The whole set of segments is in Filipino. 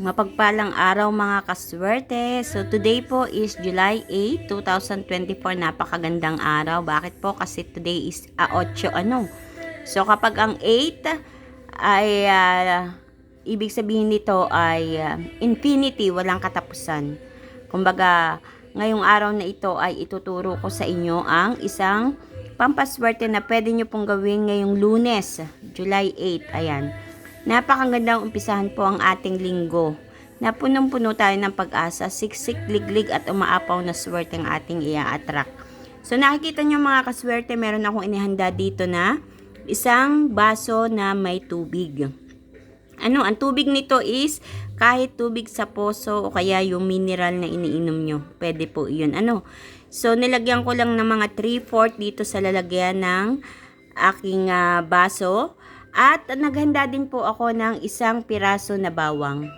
Mapagpalang araw mga kaswerte. So today po is July 8, 2024. Napakagandang araw. Bakit po? Kasi today is ah, 8 ano. So kapag ang 8 ay ah, ibig sabihin nito ay ah, infinity, walang katapusan. Kumbaga, ngayong araw na ito ay ituturo ko sa inyo ang isang pampaswerte na pwede nyo pong gawin ngayong lunes, July 8. Ayan. Napakagandang umpisahan po ang ating linggo. Na punong-puno tayo ng pag-asa, siksik, liglig at umaapaw na swerte ang ating ia-attract. So nakikita nyo mga kaswerte, meron akong inihanda dito na isang baso na may tubig. Ano, ang tubig nito is kahit tubig sa poso o kaya yung mineral na iniinom nyo. Pwede po yun. Ano? So, nilagyan ko lang ng mga 3-4 dito sa lalagyan ng aking ah, baso. At naghanda din po ako ng isang piraso na bawang.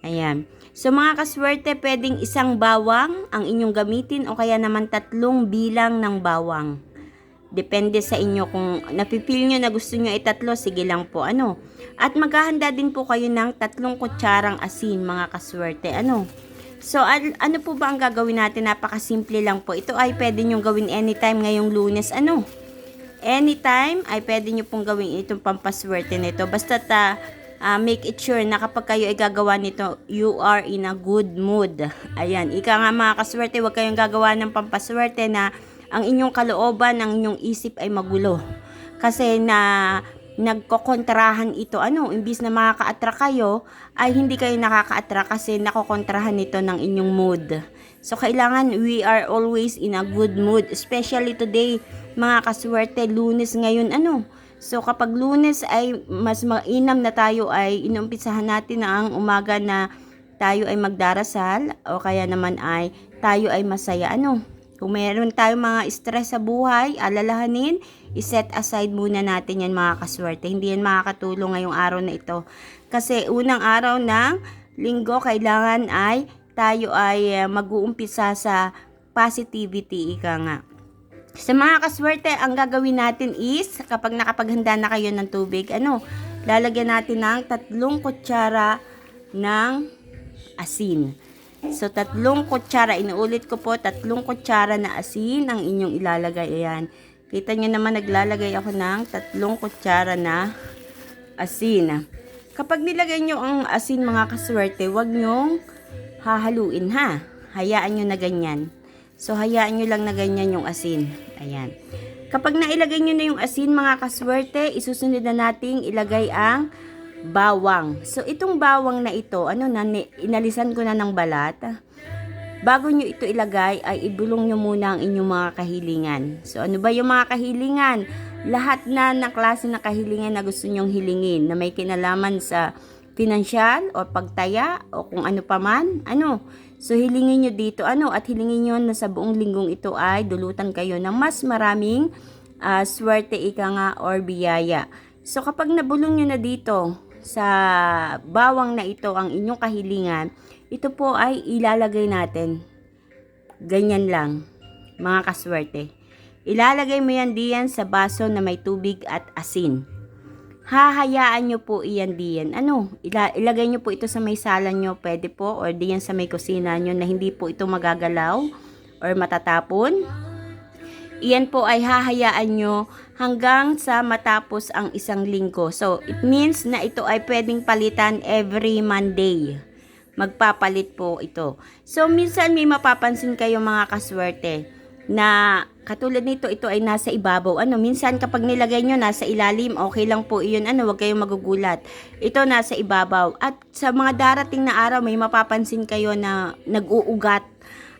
Ayan. So mga kaswerte, pwedeng isang bawang ang inyong gamitin o kaya naman tatlong bilang ng bawang. Depende sa inyo kung napipil nyo na gusto nyo ay tatlo, sige lang po ano. At maghahanda din po kayo ng tatlong kutsarang asin mga kaswerte. Ano? So ano po ba ang gagawin natin? Napakasimple lang po. Ito ay pwede nyo gawin anytime ngayong lunes. Ano? Anytime ay pwede nyo pong gawin itong pampaswerte nito. Basta ta, ah, make it sure na kapag kayo ay gagawa nito, you are in a good mood. Ayan, ika nga mga kaswerte, huwag kayong gagawa ng pampaswerte na ang inyong kalooban, ang inyong isip ay magulo. Kasi na nagkokontrahan ito. Ano, imbis na makaka-attract kayo, ay hindi kayo nakaka-attract kasi nakokontrahan nito ng inyong mood. So, kailangan we are always in a good mood. Especially today, mga kaswerte, lunes ngayon, ano. So, kapag lunes ay mas mainam na tayo ay inumpisahan natin na ang umaga na tayo ay magdarasal o kaya naman ay tayo ay masaya. Ano, kung meron tayong mga stress sa buhay, alalahanin, iset aside muna natin yan mga kaswerte. Hindi yan makakatulong ngayong araw na ito. Kasi unang araw ng linggo, kailangan ay tayo ay uh, mag-uumpisa sa positivity, ika nga. Sa mga kaswerte, ang gagawin natin is, kapag nakapaghanda na kayo ng tubig, ano, lalagyan natin ng tatlong kutsara ng asin. So, tatlong kutsara, inuulit ko po, tatlong kutsara na asin ang inyong ilalagay. Ayan. Kita nyo naman, naglalagay ako ng tatlong kutsara na asin. Kapag nilagay nyo ang asin mga kaswerte, wag nyong hahaluin ha. Hayaan nyo na ganyan. So, hayaan nyo lang na ganyan yung asin. Ayan. Kapag nailagay nyo na yung asin mga kaswerte, isusunod na nating ilagay ang bawang. So, itong bawang na ito, ano na, inalisan ko na ng balat. Bago nyo ito ilagay, ay ibulong nyo muna ang inyong mga kahilingan. So, ano ba yung mga kahilingan? Lahat na ng klase ng kahilingan na gusto nyong hilingin na may kinalaman sa pinansyal o pagtaya o kung ano pa man, ano. So, hilingin nyo dito, ano, at hilingin nyo na sa buong linggong ito ay dulutan kayo ng mas maraming ah, swerte ika nga or biyaya. So, kapag nabulong nyo na dito sa bawang na ito ang inyong kahilingan, ito po ay ilalagay natin. Ganyan lang, mga kaswerte. Ilalagay mo yan diyan sa baso na may tubig at asin. Hahayaan nyo po iyan diyan. Ano, ila- ilagay nyo po ito sa may sala nyo, pwede po, or diyan sa may kusina nyo na hindi po ito magagalaw or matatapon. Iyan po ay hahayaan nyo hanggang sa matapos ang isang linggo. So, it means na ito ay pwedeng palitan every Monday. Magpapalit po ito. So, minsan may mapapansin kayo mga kaswerte na katulad nito, ito ay nasa ibabaw. Ano, minsan kapag nilagay nyo nasa ilalim, okay lang po iyon. Ano, wag kayong magugulat. Ito nasa ibabaw. At sa mga darating na araw, may mapapansin kayo na nag-uugat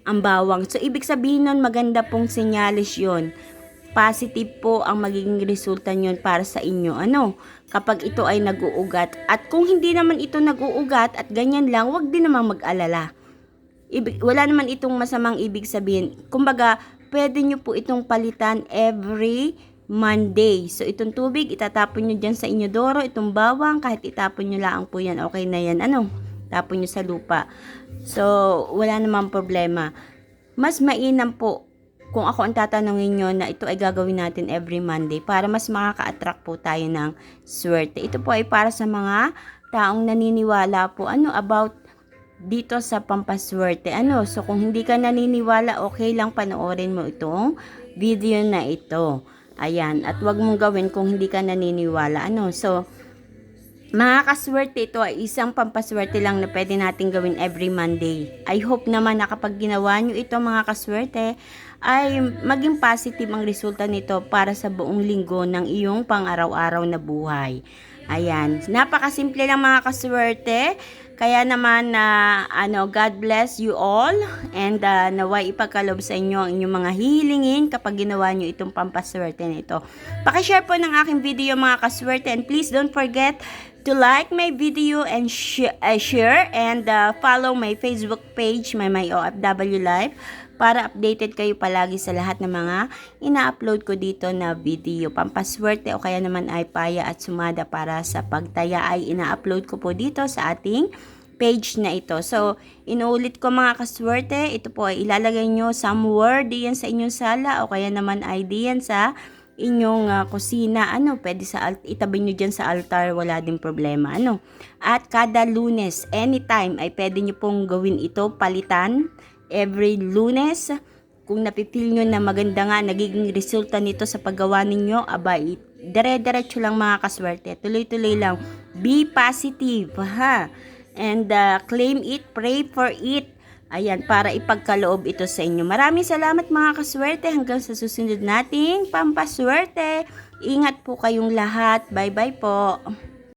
ang bawang. So, ibig sabihin nun, maganda pong senyalis yon Positive po ang magiging resulta nyon para sa inyo. Ano? Kapag ito ay nag-uugat. At kung hindi naman ito nag-uugat at ganyan lang, wag din namang mag-alala. Ibig, wala naman itong masamang ibig sabihin. Kumbaga, pwede nyo po itong palitan every Monday. So, itong tubig, itatapon nyo dyan sa inyodoro. Itong bawang, kahit itapon nyo lang po yan. Okay na yan. Ano? Tapon nyo sa lupa. So, wala namang problema. Mas mainam po kung ako ang tatanungin nyo na ito ay gagawin natin every Monday para mas makaka-attract po tayo ng swerte. Ito po ay para sa mga taong naniniwala po ano about dito sa pampaswerte. Ano, so kung hindi ka naniniwala, okay lang panoorin mo itong video na ito. Ayan, at wag mong gawin kung hindi ka naniniwala. Ano, so mga kaswerte ito ay isang pampaswerte lang na pwede natin gawin every Monday. I hope naman na kapag ginawa nyo ito mga kaswerte ay maging positive ang resulta nito para sa buong linggo ng iyong pang-araw-araw na buhay. Ayan, napakasimple lang mga kaswerte. Kaya naman na ano, God bless you all and uh, naway ipagkalob sa inyo ang inyong mga hilingin kapag ginawa nyo itong pampaswerte na ito. Pakishare po ng aking video mga kaswerte and please don't forget to like my video and sh- uh, share and uh, follow my Facebook page, my My OFW Life para updated kayo palagi sa lahat ng mga ina-upload ko dito na video. Pampaswerte o kaya naman ay paya at sumada para sa pagtaya ay ina-upload ko po dito sa ating page na ito. So, inuulit ko mga kaswerte, ito po ay ilalagay nyo somewhere diyan sa inyong sala o kaya naman ay diyan sa inyong ah, kusina, ano, pwede sa itabi nyo dyan sa altar, wala din problema, ano. At kada lunes, anytime, ay pwede nyo pong gawin ito, palitan, every lunes, kung napipil nyo na maganda nga, nagiging resulta nito sa paggawa ninyo, abay, dire-diretso lang mga kaswerte, tuloy-tuloy lang, be positive, ha, and uh, claim it, pray for it, Ayan, para ipagkaloob ito sa inyo. Maraming salamat mga kaswerte hanggang sa susunod nating pampaswerte. Ingat po kayong lahat. Bye-bye po.